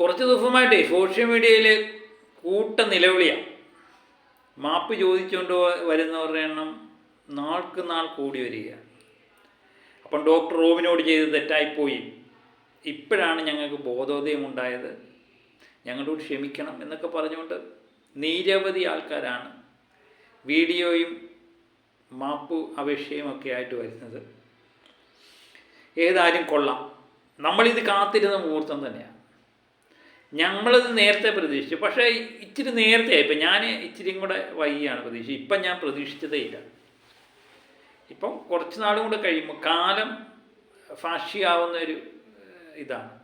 കുറച്ച് ദിവസമായിട്ടേ സോഷ്യൽ മീഡിയയിൽ കൂട്ട നിലവിളിയാണ്. മാപ്പ് ചോദിച്ചുകൊണ്ട് വരുന്നവരുടെ എണ്ണം നാൾക്ക് നാൾ കൂടി വരികയാണ്. അപ്പം ഡോക്ടർ റോബിനോട് ചെയ്ത് തെറ്റായിപ്പോയി. ഇപ്പോഴാണ് ഞങ്ങൾക്ക് ബോധോദയം ഉണ്ടായത് ഞങ്ങളോട് ക്ഷമിക്കണം എന്നൊക്കെ പറഞ്ഞുകൊണ്ട് നിരവധി ആൾക്കാരാണ് വീഡിയോയും മാപ്പ് അപേക്ഷയും ഒക്കെ ആയിട്ട് വരുന്നത്. ഏതായാലും കൊള്ളാം. നമ്മളിത് കാത്തിരുന്ന മുഹൂർത്തം തന്നെയാണ്. ഞങ്ങളത് നേരത്തെ പ്രതീക്ഷിച്ചു. പക്ഷേ ഇച്ചിരി നേരത്തെ ഇപ്പം ഞാൻ ഇച്ചിരിയും കൂടെ വൈകിയാണ് പ്രതീക്ഷിച്ചത്. ഇപ്പം ഞാൻ പ്രതീക്ഷിച്ചതേ ഇല്ല. ഇപ്പം കുറച്ച് നാളും കൂടെ കഴിയുമ്പോൾ കാലം ഫാഷിയാവുന്ന ഒരു ഇതാണ്.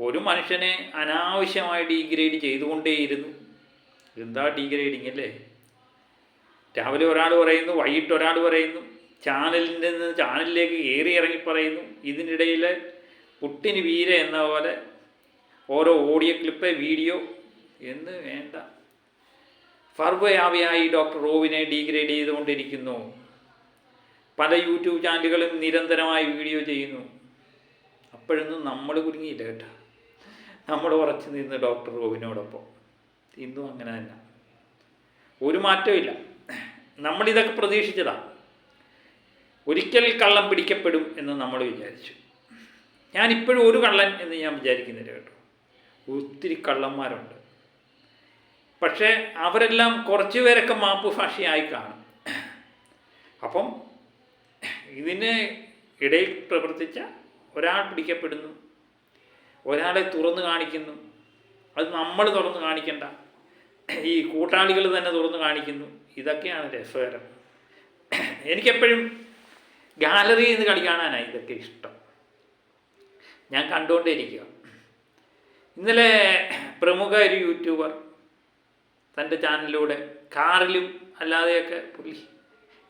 ഒരു മനുഷ്യനെ അനാവശ്യമായി ഡീഗ്രേഡ് ചെയ്തുകൊണ്ടേയിരുന്നു. എന്താ ഡീഗ്രേഡിങ് അല്ലേ? രാവിലെ ഒരാൾ പറയുന്നു വൈകിട്ട് ഒരാൾ പറയുന്നു ചാനലിൽ നിന്ന് ചാനലിലേക്ക് ഏറി ഇറങ്ങി പറയുന്നു. ഇതിനിടയിൽ പുട്ടിന് വീര എന്ന പോലെ ഓരോ ഓഡിയോ ക്ലിപ്പ് വീഡിയോ എന്ന് വേണ്ട. ഫർവയാവിയായി ഡോക്ടർ റോവിനെ ഡീഗ്രേഡ് ചെയ്തുകൊണ്ടിരിക്കുന്നു. പല യൂട്യൂബ് ചാനലുകളും നിരന്തരമായി വീഡിയോ ചെയ്യുന്നു. അപ്പോഴൊന്നും നമ്മൾ കുടുങ്ങിയില്ല കേട്ടോ. നമ്മൾ ഉറച്ചു നിന്ന് ഡോക്ടർ റോവിനോടൊപ്പം. ഇന്നും അങ്ങനെ തന്നെ. ഒരു മാറ്റവും ഇല്ല. നമ്മളിതൊക്കെ പ്രതീക്ഷിച്ചതാണ് ഒരിക്കൽ കള്ളം പിടിക്കപ്പെടും എന്ന് നമ്മൾ വിചാരിച്ചു. ഞാനിപ്പോഴും ഒരു കള്ളൻ എന്ന് ഞാൻ വിചാരിക്കുന്നില്ല കേട്ടോ. ഒത്തിരി കള്ളന്മാരുണ്ട്. പക്ഷേ അവരെല്ലാം കുറച്ച് പേരൊക്കെ മാപ്പ് ഭാഷയായി കാണും. അപ്പം ഇതിന് ഇടയിൽ പ്രവർത്തിച്ച ഒരാൾ പിടിക്കപ്പെടുന്നു. ഒരാളെ തുറന്നു കാണിക്കുന്നു. അത് നമ്മൾ തുറന്നു കാണിക്കണ്ട. ഈ കൂട്ടാളികൾ തന്നെ തുറന്നു കാണിക്കുന്നു. ഇതൊക്കെയാണ് രസകരം. എനിക്കെപ്പോഴും ഗാലറിയിൽ നിന്ന് കളി കാണാനാണ് ഇതൊക്കെ ഇഷ്ടം. ഞാൻ കണ്ടുകൊണ്ടേയിരിക്കുക. ഇന്നലെ പ്രമുഖ ഒരു യൂട്യൂബർ തന്റെ ചാനലിലൂടെ കാറിലും അല്ലാതെയൊക്കെ പുള്ളി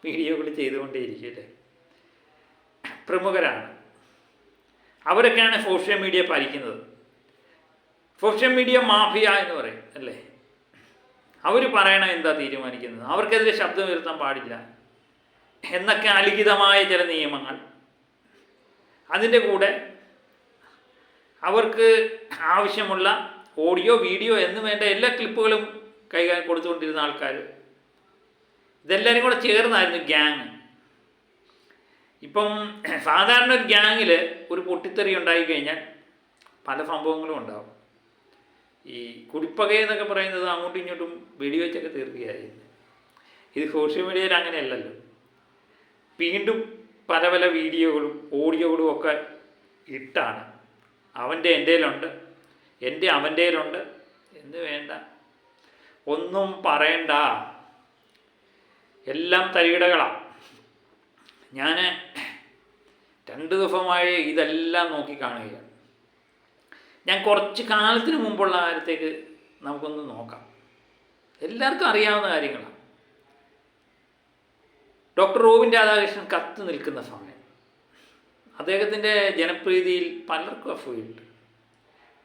വീഡിയോകൾ ചെയ്തുകൊണ്ടേയിരിക്കും അല്ലേ പ്രമുഖരാണ്. അവരൊക്കെയാണ് സോഷ്യൽ മീഡിയ പാലിക്കുന്നത്. സോഷ്യൽ മീഡിയ മാഫിയ എന്ന് പറയും അല്ലേ? അവർ പറയണം എന്താ തീരുമാനിക്കുന്നത്? അവർക്കെതിരെ ശബ്ദം ഉയർത്താൻ പാടില്ല. എന്നൊക്കെ അലിഖിതമായ ചില നിയമങ്ങൾ അതിന്റെ കൂടെ അവർക്ക് ആവശ്യമുള്ള ഓഡിയോ വീഡിയോ എന്ന് വേണ്ട എല്ലാ ക്ലിപ്പുകളും കൈകാര്യം കൊടുത്തുകൊണ്ടിരുന്ന ആൾക്കാർ. ഇതെല്ലാവരും കൂടെ ചേർന്നായിരുന്നു ഗ്യാങ്. ഇപ്പം സാധാരണ ഒരു ഗ്യാങ്ങിൽ ഒരു പൊട്ടിത്തെറി ഉണ്ടായി കഴിഞ്ഞാൽ പല സംഭവങ്ങളും ഉണ്ടാവും. ഈ കുടിപ്പക എന്നൊക്കെ പറയുന്നത് അങ്ങോട്ടും ഇങ്ങോട്ടും വെടിവെച്ചൊക്കെ തീർക്കുകയായിരുന്നു. ഇത് സോഷ്യൽ മീഡിയയിൽ അങ്ങനെയല്ലല്ലോ. വീണ്ടും പല പല വീഡിയോകളും ഓഡിയോകളും ഒക്കെ ഇട്ടാണ് അവന്റെ എന്റെയിലുണ്ട് എന്റെ അവന്റെയിലുണ്ട് എന്ന് വേണ്ട. ഒന്നും പറയണ്ട. എല്ലാം തരികിടകളാണ് ഞാൻ രണ്ട് ദിവസമായി ഇതെല്ലാം നോക്കി കാണുകയാണ്. ഞാൻ കുറച്ച് കാലത്തിന് മുമ്പുള്ള കാര്യത്തേക്ക് നമുക്കൊന്ന് നോക്കാം. എല്ലാവർക്കും അറിയാവുന്ന കാര്യങ്ങളാണ് ഡോക്ടർ റോബിൻ രാധാകൃഷ്ണൻ കത്ത് നിൽക്കുന്ന സമയം. അദ്ദേഹത്തിന്റെ ജനപ്രീതിയിൽ പലർക്കും അഫൂയുണ്ട്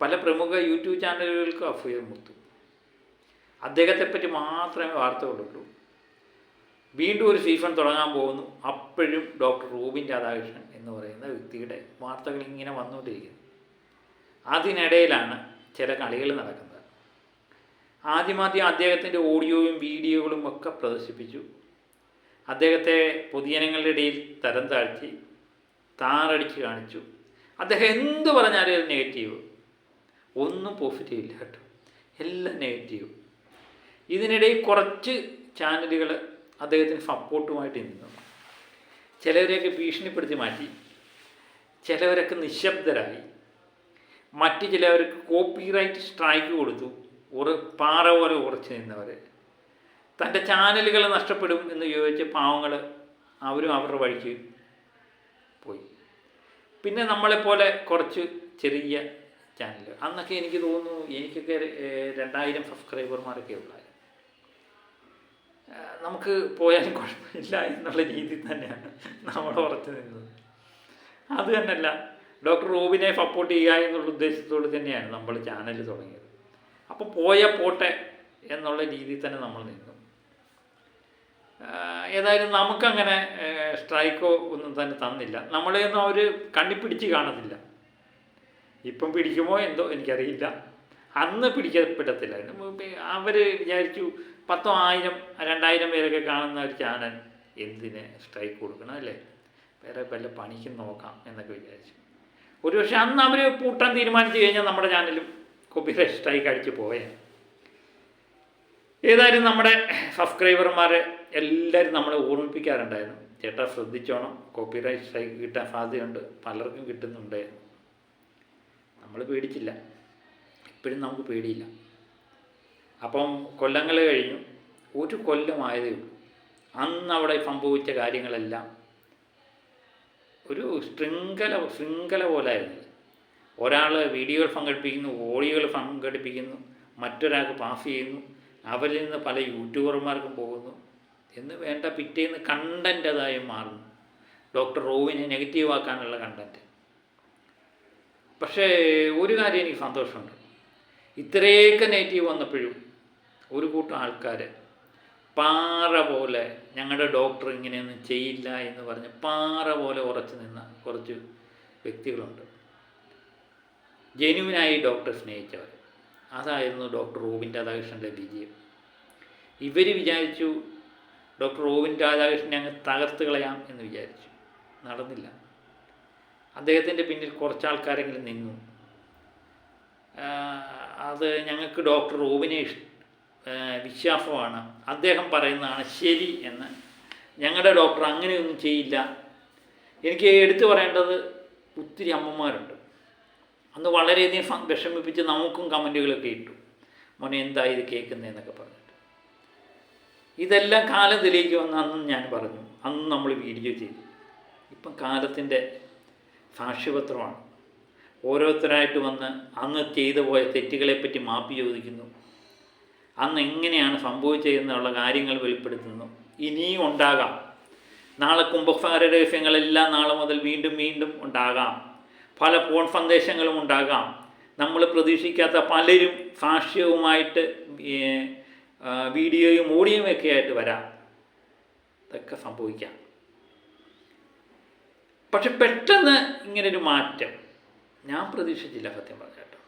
പല പ്രമുഖ യൂട്യൂബ് ചാനലുകൾക്കും അഫൂയ മുത്തു. അദ്ദേഹത്തെപ്പറ്റി മാത്രമേ വാർത്തകളുള്ളൂ. വീണ്ടും ഒരു സീസൺ തുടങ്ങാൻ പോകുന്നു. അപ്പോഴും ഡോക്ടർ റൂബിൻ രാധാകൃഷ്ണൻ എന്ന് പറയുന്ന വ്യക്തിയുടെ വാർത്തകൾ ഇങ്ങനെ വന്നുകൊണ്ടിരിക്കുന്നു. അതിനിടയിലാണ് ചില കളികൾ നടക്കുന്നത്. ആദ്യമാദ്യം അദ്ദേഹത്തിന്റെ ഓഡിയോയും വീഡിയോകളും ഒക്കെ പ്രദർശിപ്പിച്ചു. അദ്ദേഹത്തെ പൊതുജനങ്ങളുടെ ഇടയിൽ തരം താഴ്ത്തി. താറടിച്ച് കാണിച്ചു. അദ്ദേഹം എന്ത് പറഞ്ഞാലും ഒരു നെഗറ്റീവ് ഒന്നും പോസിറ്റീവ് ഇല്ല കേട്ടോ. എല്ലാം നെഗറ്റീവ് ഇതിനിടയിൽ കുറച്ച് ചാനലുകൾ അദ്ദേഹത്തിന് സപ്പോർട്ടുമായിട്ട് നിന്നു. ചിലവരെയൊക്കെ ഭീഷണിപ്പെടുത്തി മാറ്റി. ചിലവരൊക്കെ നിശബ്ദരായി. മറ്റു ചിലവർക്ക് കോപ്പിറൈറ്റ് സ്ട്രൈക്ക് കൊടുത്തു. ഉറ പാറ പോലെ ഉറച്ചു നിന്നവർ തന്റെ ചാനലുകൾ നഷ്ടപ്പെടും എന്ന് ചോദിച്ച പാവങ്ങൾ അവരും അവരുടെ വഴിക്ക് പോയി. പിന്നെ നമ്മളെപ്പോലെ കുറച്ച് ചെറിയ ചാനൽ അന്നൊക്കെ എനിക്ക് തോന്നുന്നു എനിക്കൊക്കെ രണ്ടായിരം സബ്സ്ക്രൈബർമാരൊക്കെ ഉള്ളത് നമുക്ക് പോയാലും കുഴപ്പമില്ല എന്നുള്ള രീതിയിൽ തന്നെയാണ് നമ്മൾ ഉറച്ചു നിന്നത്. അത് തന്നെയല്ല ഡോക്ടർ റോബിനെ സപ്പോർട്ട് ചെയ്യുക എന്നുള്ള ഉദ്ദേശത്തോട് തന്നെയാണ് നമ്മൾ ചാനൽ തുടങ്ങിയത്. അപ്പോൾ പോയ പോട്ടെ എന്നുള്ള രീതിയിൽ തന്നെ നമ്മൾ നിന്നു. ഏതായാലും നമുക്കങ്ങനെ സ്ട്രൈക്കോ ഒന്നും തന്നെ തന്നില്ല. നമ്മളെയൊന്നും അവർ കണ്ണിപ്പിടിച്ച് കാണത്തില്ല. ഇപ്പം പിടിക്കുമോ എന്തോ എനിക്കറിയില്ല. അന്ന് പിടിക്കപ്പെടത്തില്ല. അവർ വിചാരിച്ചു പത്തോ ആയിരം രണ്ടായിരം പേരൊക്കെ കാണുന്ന ഒരു ചാനൽ എന്തിന് സ്ട്രൈക്ക് കൊടുക്കണം അല്ലേ? വേറെ വല്ല പണിക്ക് നോക്കാം എന്നൊക്കെ വിചാരിച്ചു. ഒരു പക്ഷേ അന്ന് അവർ പൂട്ടാൻ തീരുമാനിച്ചു കഴിഞ്ഞാൽ നമ്മുടെ ചാനലും കോപ്പിറൈറ്റ് സ്ട്രൈക്ക് അടിച്ച് പോയേ ഏതായാലും നമ്മുടെ സബ്സ്ക്രൈബർമാർ എല്ലാവരും നമ്മളെ ഓർമ്മിപ്പിക്കാറുണ്ടായിരുന്നു. ചേട്ടാ ശ്രദ്ധിച്ചോണം. കോപ്പിറൈറ്റ് സ്ട്രൈക്ക് കിട്ടാൻ സാധ്യതയുണ്ട്. പലർക്കും കിട്ടുന്നുണ്ട്. നമ്മൾ പേടിച്ചില്ല. ഇപ്പോഴും നമുക്ക് പേടിയില്ല. അപ്പം കൊല്ലങ്ങൾ കഴിഞ്ഞു. ഒരു കൊല്ലമായതേ ഉള്ളൂ. അന്ന് അവിടെ സംഭവിച്ച കാര്യങ്ങളെല്ലാം ഒരു ശൃംഖല ശൃംഖല പോലായിരുന്നു. ഒരാൾ വീഡിയോകൾ പങ്കെടുപ്പിക്കുന്നു ഓഡിയോകൾ പങ്കെടുപ്പിക്കുന്നു മറ്റൊരാൾക്ക് പാസ് ചെയ്യുന്നു. അവരിൽ നിന്ന് പല യൂട്യൂബർമാർക്കും പോകുന്നു. എന്ന് വേണ്ട പിറ്റേന്ന് കണ്ടന്റ് അതായി മാറുന്നു. ഡോക്ടർ റോവിനെ നെഗറ്റീവ് ആക്കാനുള്ള കണ്ടന്റ് പക്ഷേ ഒരു കാര്യം എനിക്ക് സന്തോഷമുണ്ട്. ഇത്രയൊക്കെ നെഗറ്റീവ് വന്നപ്പോഴും ഒരു കൂട്ടം ആൾക്കാർ പാറ പോലെ ഞങ്ങളുടെ ഡോക്ടർ ഇങ്ങനെയൊന്നും ചെയ്യില്ല എന്ന് പറഞ്ഞ് പാറ പോലെ ഉറച്ചു നിന്ന കുറച്ച് വ്യക്തികളുണ്ട്. ജെനുവിനായി ഡോക്ടറെ സ്നേഹിച്ചവർ അതായിരുന്നു ഡോക്ടർ റോബിൻ രാധാകൃഷ്ണന്റെ വിജയം. ഇവർ വിചാരിച്ചു ഡോക്ടർ ഓവിൻ രാധാകൃഷ്ണനെ അങ്ങ് തകർത്ത് കളയാം എന്ന് വിചാരിച്ചു. നടന്നില്ല. അദ്ദേഹത്തിന്റെ പിന്നിൽ കുറച്ച് ആൾക്കാരെങ്കിലും നിന്നു അത് ഞങ്ങൾക്ക് ഡോക്ടർ ഓവിനെ വിശ്വാസമാണ്. അദ്ദേഹം പറയുന്നതാണ് ശരി എന്ന്. ഞങ്ങളുടെ ഡോക്ടർ അങ്ങനെയൊന്നും ചെയ്യില്ല. എനിക്ക് എടുത്തു പറയേണ്ടത് ഒത്തിരി അമ്മമാരുണ്ട്. അന്ന് വളരെയധികം വിഷമിപ്പിച്ച് നമുക്കും കമന്റുകളൊക്കെ ഇട്ടു. മോനെ എന്താ ഇത് കേൾക്കുന്നതെന്നൊക്കെ പറഞ്ഞിട്ട് ഇതെല്ലാം കാലം അന്നും ഞാൻ പറഞ്ഞു. അന്ന് നമ്മൾ വീഡിയോ ചെയ്തു. ഇപ്പം കാലത്തിന്റെ സാക്ഷ്യപത്രമാണ് ഓരോരുത്തരായിട്ട് വന്ന് അന്ന് ചെയ്തു പോയ തെറ്റുകളെപ്പറ്റി മാപ്പ് ചോദിക്കുന്നു. അന്ന് എങ്ങനെയാണ് സംഭവിച്ചതെന്നുള്ള കാര്യങ്ങൾ വെളിപ്പെടുത്തുന്നു. ഇനിയും ഉണ്ടാകാം. നാളെ കുംഭസാര രഹസ്യങ്ങളെല്ലാം നാളെ മുതൽ വീണ്ടും വീണ്ടും ഉണ്ടാകാം. പല ഫോൺ സന്ദേശങ്ങളും ഉണ്ടാകാം. നമ്മൾ പ്രതീക്ഷിക്കാത്ത പലരും സാക്ഷ്യവുമായിട്ട് വീഡിയോയും ഓഡിയോയും ഒക്കെ ആയിട്ട് വരാം. ഇതൊക്കെ സംഭവിക്കാം. പക്ഷെ പെട്ടെന്ന് ഇങ്ങനൊരു മാറ്റം. ഞാൻ പ്രതീക്ഷിച്ചില്ല സത്യം പറഞ്ഞു കേട്ടോ.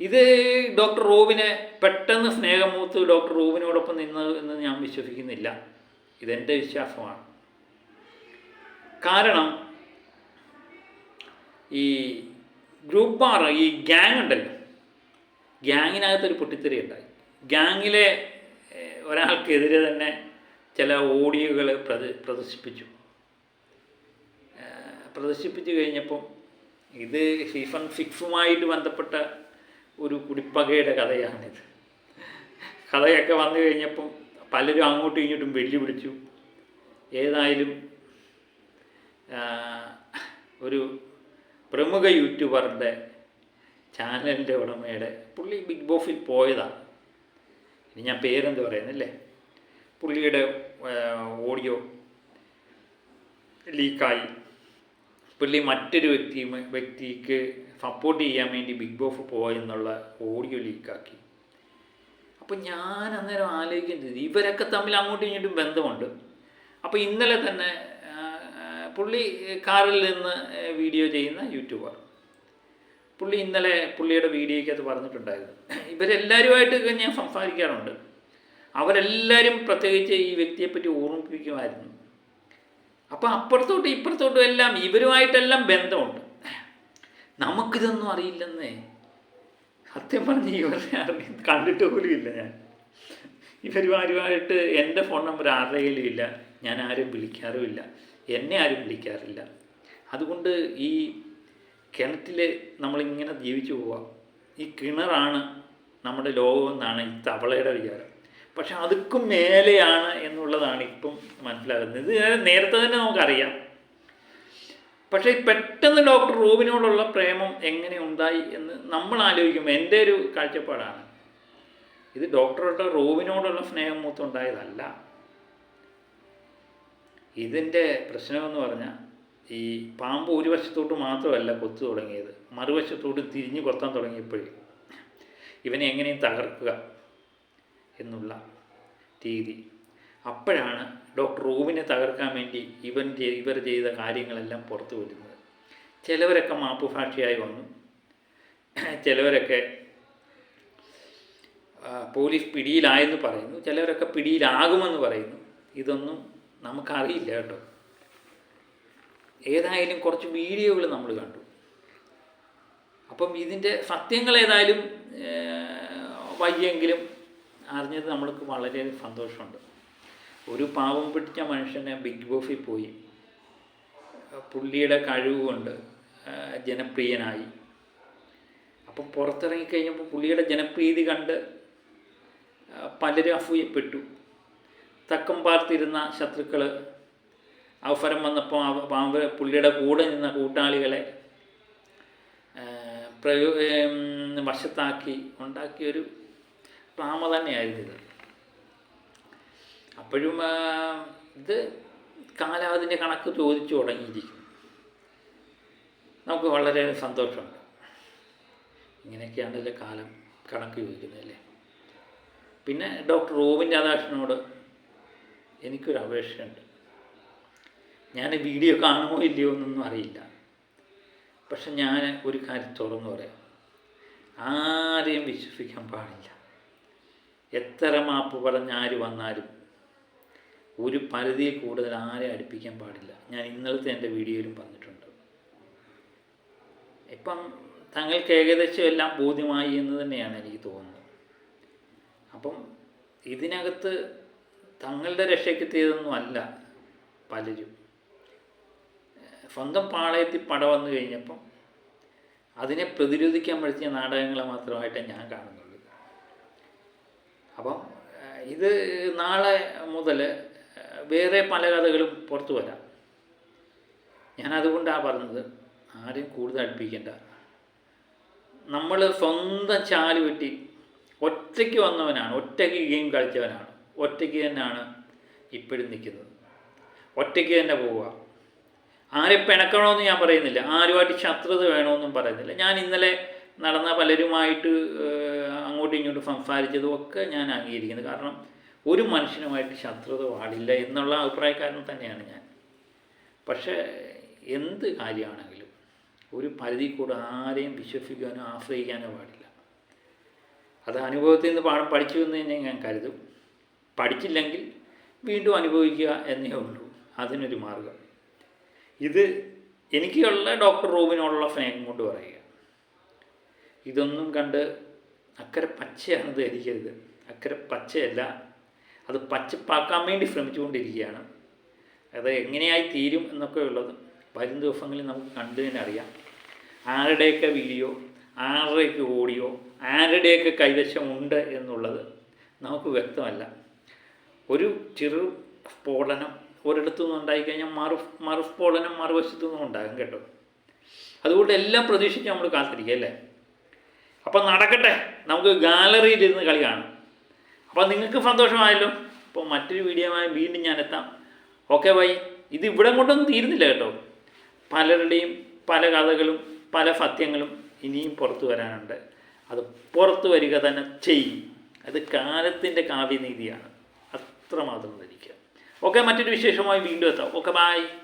ഇത് ഡോക്ടർ റോബിനെ പെട്ടെന്ന് സ്നേഹമൂത്ത് ഡോക്ടർ റോബിനോടൊപ്പം നിന്നത് എന്ന് ഞാൻ വിശ്വസിക്കുന്നില്ല. ഇതെന്റെ വിശ്വാസമാണ്. കാരണം ഈ ഗ്രൂപ്പ് ബാർ ഈ ഗ്യാങ് ഉണ്ടല്ലോ ഗ്യാങ്ങിനകത്തൊരു പൊട്ടിത്തെറി ഉണ്ടായി. ഗ്യാങ്ങിലെ ഒരാൾക്കെതിരെ തന്നെ ചില ഓഡിയോകൾ പ്രദ പ്രദർശിപ്പിച്ചു. പ്രദർശിപ്പിച്ചു കഴിഞ്ഞപ്പം ഇത് ഷീഫൻ ഫിക്സുമായിട്ട് ബന്ധപ്പെട്ട ഒരു കുടിപ്പകയുടെ കഥയാണിത്. കഥയൊക്കെ വന്നു കഴിഞ്ഞപ്പം പലരും അങ്ങോട്ടും ഇങ്ങോട്ടും വെല്ലുവിളിച്ചു. ഏതായാലും ഒരു പ്രമുഖ യൂട്യൂബറിന്റെ ചാനലിന്റെ ഉടമയുടെ പുള്ളി ബിഗ് ബോസിൽ പോയതാണ്. ഇനി ഞാൻ പേരെന്ത് പറയുന്നില്ലേ പുള്ളിയുടെ ഓഡിയോ ലീക്കായി. പുള്ളി മറ്റൊരു വ്യക്തി വ്യക്തിക്ക് സപ്പോർട്ട് ചെയ്യാൻ വേണ്ടി ബിഗ് ബോസ് പോയെന്നുള്ള ഓഡിയോ ലീക്കാക്കി. അപ്പം ഞാൻ അന്നേരം ആലോചിക്കുന്നത് ഇവരൊക്കെ തമ്മിൽ അങ്ങോട്ടും ഇങ്ങോട്ടും ബന്ധമുണ്ട്. അപ്പോൾ ഇന്നലെ തന്നെ പുള്ളി കാറിൽ നിന്ന് വീഡിയോ ചെയ്യുന്ന യൂട്യൂബർ. പുള്ളി ഇന്നലെ പുള്ളിയുടെ വീഡിയോയ്ക്കകത്ത് പറഞ്ഞിട്ടുണ്ടായിരുന്നു. ഇവരെല്ലാവരുമായിട്ട് ഞാൻ സംസാരിക്കാറുണ്ട്. അവരെല്ലാവരും പ്രത്യേകിച്ച് ഈ വ്യക്തിയെപ്പറ്റി ഓർമ്മിപ്പിക്കുമായിരുന്നു. അപ്പം അപ്പുറത്തോട്ടും ഇപ്പുറത്തോട്ടും എല്ലാം ഇവരുമായിട്ടെല്ലാം ബന്ധമുണ്ട്. നമുക്കിതൊന്നും അറിയില്ലെന്നേ. സത്യം പറഞ്ഞ് ഇവരെ അറിയ കണ്ടിട്ട് പോലും ഇല്ല ഞാൻ. ഇവരുമാരുമായിട്ട് എന്റെ ഫോൺ നമ്പർ ആരുടെ കയ്യിലും ഇല്ല. ഞാൻ ആരും വിളിക്കാറുമില്ല. എന്നെ ആരും വിളിക്കാറില്ല. അതുകൊണ്ട് ഈ കിണറ്റിൽ നമ്മളിങ്ങനെ ജീവിച്ചു പോവാം ഈ കിണറാണ് നമ്മുടെ ലോകം എന്നാണ് ഈ തവളയുടെ വിചാരം. പക്ഷെ അതുക്കും മേലെയാണ് എന്നുള്ളതാണ് ഇപ്പം മനസ്സിലാകുന്നത്. ഇത് നേരത്തെ തന്നെ നമുക്കറിയാം. പക്ഷേ പെട്ടെന്ന് ഡോക്ടർ റൂബിനോടുള്ള പ്രേമം എങ്ങനെ ഉണ്ടായി എന്ന് നമ്മൾ ആലോചിക്കുമ്പോൾ എന്റെ ഒരു കാഴ്ചപ്പാടാണ്. ഇത് ഡോക്ടറുടെ റൂബിനോടുള്ള സ്നേഹം മൂത്തുണ്ടായതല്ല ഇതിന്റെ പ്രശ്നമെന്ന് പറഞ്ഞാൽ ഈ പാമ്പ് ഒരു വശത്തോട്ട് മാത്രമല്ല കൊത്തു തുടങ്ങിയത് മറുവശത്തോട്ട് തിരിഞ്ഞു കൊത്താൻ തുടങ്ങിയപ്പോഴേ ഇവനെ എങ്ങനെയും തകർക്കുക എന്നുള്ള രീതി. അപ്പോഴാണ് ഡോക്ടർ റൂവിനെ തകർക്കാൻ വേണ്ടി ഇവൻ ഇവർ ചെയ്ത കാര്യങ്ങളെല്ലാം പുറത്തു വരുന്നത്. ചിലവരൊക്കെ മാപ്പുഭാഷയായി വന്നു. ചിലവരൊക്കെ പോലീസ് പിടിയിലായെന്ന് പറയുന്നു. ചിലവരൊക്കെ പിടിയിലാകുമെന്ന് പറയുന്നു. ഇതൊന്നും നമുക്കറിയില്ല കേട്ടോ. ഏതായാലും കുറച്ച് വീഡിയോകൾ നമ്മൾ കണ്ടു. അപ്പം ഇതിന്റെ സത്യങ്ങൾ ഏതായാലും വയ്യെങ്കിലും അറിഞ്ഞത് നമ്മൾക്ക് വളരെ സന്തോഷമുണ്ട്. ഒരു പാവം പിടിച്ച മനുഷ്യനെ ബിഗ് ബോസിൽ പോയി. പുള്ളിയുടെ കഴിവ് കൊണ്ട് ജനപ്രിയനായി. അപ്പം പുറത്തിറങ്ങിക്കഴിഞ്ഞപ്പോൾ പുള്ളിയുടെ ജനപ്രീതി കണ്ട് പലരും അസൂയപ്പെട്ടു. തക്കം പാർത്തിരുന്ന ശത്രുക്കൾ അവസരം വന്നപ്പോൾ പാമ്പ് പുള്ളിയുടെ കൂടെ നിന്ന കൂട്ടാളികളെ പ്രയോ വശത്താക്കി ഉണ്ടാക്കിയൊരു ഡ്രാമ തന്നെയായിരുന്നു ഇത്. അപ്പോഴും ഇത് കാലാവധിന്റെ കണക്ക് ചോദിച്ചു തുടങ്ങിയിരിക്കും നമുക്ക് വളരെ സന്തോഷമുണ്ട്. ഇങ്ങനെയൊക്കെയാണല്ലോ കാലം കണക്ക് ചോദിക്കുന്നതല്ലേ? പിന്നെ ഡോക്ടർ റോബിൻ രാധാകൃഷ്ണനോട് എനിക്കൊരു അപേക്ഷയുണ്ട്. ഞാൻ വീഡിയോ കാണുമോ ഇല്ലയോ എന്നൊന്നും അറിയില്ല. പക്ഷെ ഞാൻ ഒരു കാര്യം തുറന്നു പറയാം. ആരെയും വിശ്വസിക്കാൻ പാടില്ല. എത്ര മാപ്പ് പറഞ്ഞ് ആര് വന്നാലും ഒരു പരിധിയിൽ കൂടുതൽ ആരെ അടുപ്പിക്കാൻ പാടില്ല. ഞാൻ ഇന്നലത്തെ എന്റെ വീഡിയോയിലും പറഞ്ഞിട്ടുണ്ട്. ഇപ്പം തങ്ങൾക്ക് ഏകദേശം എല്ലാം ബോധ്യമായി എന്ന് തന്നെയാണ് എനിക്ക് തോന്നുന്നത്. അപ്പം ഇതിനകത്ത് തങ്ങളുടെ രക്ഷയ്ക്ക് ചെയ്തൊന്നും അല്ല പലരും. സ്വന്തം പാളയത്തിൽ പട വന്നു കഴിഞ്ഞപ്പം അതിനെ പ്രതിരോധിക്കാൻ പഠിച്ച നാടകങ്ങളെ മാത്രമായിട്ടേ ഞാൻ കാണുന്നുള്ളൂ. അപ്പം ഇത് നാളെ മുതൽ വേറെ പല കഥകളും പുറത്തു വരാം. ഞാൻ അതുകൊണ്ടാണ് പറഞ്ഞത് ആരെയും കൂടുതൽ അടുപ്പിക്കേണ്ട. നമ്മൾ സ്വന്തം ചാൽ വെട്ടി ഒറ്റയ്ക്ക് വന്നവനാണ് ഒറ്റയ്ക്ക് ഗെയിം കളിച്ചവനാണ് ഒറ്റയ്ക്ക് തന്നെയാണ് ഇപ്പോഴും നിൽക്കുന്നത്. ഒറ്റയ്ക്ക് തന്നെ പോവുക. ആരെ പിണക്കണമെന്ന് ഞാൻ പറയുന്നില്ല. ആരുമായിട്ട് ശത്രുത വേണമെന്നും പറയുന്നില്ല. ഞാൻ ഇന്നലെ നടന്ന പലരുമായിട്ട് അങ്ങോട്ടും ഇങ്ങോട്ടും സംസാരിച്ചതും ഒക്കെ ഞാൻ അംഗീകരിക്കുന്നത് കാരണം ഒരു മനുഷ്യനുമായിട്ട് ശത്രുത പാടില്ല എന്നുള്ള അഭിപ്രായക്കാരൻ തന്നെയാണ് ഞാൻ. പക്ഷേ എന്ത് കാര്യമാണെങ്കിലും ഒരു പരിധി കൂടെ ആരെയും വിശ്വസിക്കാനോ ആശ്രയിക്കാനോ പാടില്ല. അത് അനുഭവത്തിൽ നിന്ന് പാഠം പഠിച്ചു എന്ന് തന്നെ ഞാൻ കരുതും. പഠിച്ചില്ലെങ്കിൽ വീണ്ടും അനുഭവിക്കുക എന്നേ ഉള്ളൂ. അതിനൊരു മാർഗം. ഇത് എനിക്കുള്ള ഡോക്ടർ റൂമിനോടുള്ള സ്നേഹം കൊണ്ട് പറയുക. ഇതൊന്നും കണ്ട് അക്കരെ പച്ചയാണ് ധരിക്കരുത്. അക്കരെ പച്ചയല്ല. അത് പച്ചപ്പാക്കാൻ വേണ്ടി ശ്രമിച്ചുകൊണ്ടിരിക്കുകയാണ്. അത് എങ്ങനെയായി തീരും എന്നൊക്കെ ഉള്ളത് വരും ദിവസങ്ങളിൽ നമുക്ക് കണ്ടു തന്നെ അറിയാം. ആരുടെയൊക്കെ വീഡിയോ ആരുടെയൊക്കെ ഓഡിയോ ആരുടെയൊക്കെ കൈവശം ഉണ്ട് എന്നുള്ളത് നമുക്ക് വ്യക്തമല്ല. ഒരു ചെറു സ്ഫോടനം ഒരിടത്തു നിന്ന് ഉണ്ടായിക്കഴിഞ്ഞാൽ മറു മറുസ്ഫോടനം മറുവശത്തു നിന്നും ഉണ്ടാകും കേട്ടോ. അതുകൊണ്ട് എല്ലാം പ്രതീക്ഷിച്ച് നമ്മൾ കാത്തിരിക്കുക അല്ലേ? അപ്പം നടക്കട്ടെ. നമുക്ക് ഗാലറിയിൽ ഇരുന്ന് കളി കാണാം. അപ്പം നിങ്ങൾക്ക് സന്തോഷമായല്ലോ? അപ്പോൾ മറ്റൊരു വീഡിയോമായി വീണ്ടും ഞാൻ എത്താം. ഓക്കെ ബൈ ഇത് ഇവിടെ കൊണ്ടൊന്നും തീരുന്നില്ല കേട്ടോ. പലരുടെയും പല കഥകളും പല സത്യങ്ങളും ഇനിയും പുറത്തു വരാനുണ്ട്. അത് പുറത്തു വരിക തന്നെ ചെയ്യും. അത് കാലത്തിന്റെ കാവ്യനീതിയാണ്. അത്രമാത്രം ധരിക്കുക. ഓക്കെ മറ്റൊരു വിശേഷമായി വീണ്ടും എത്താം. Okay bye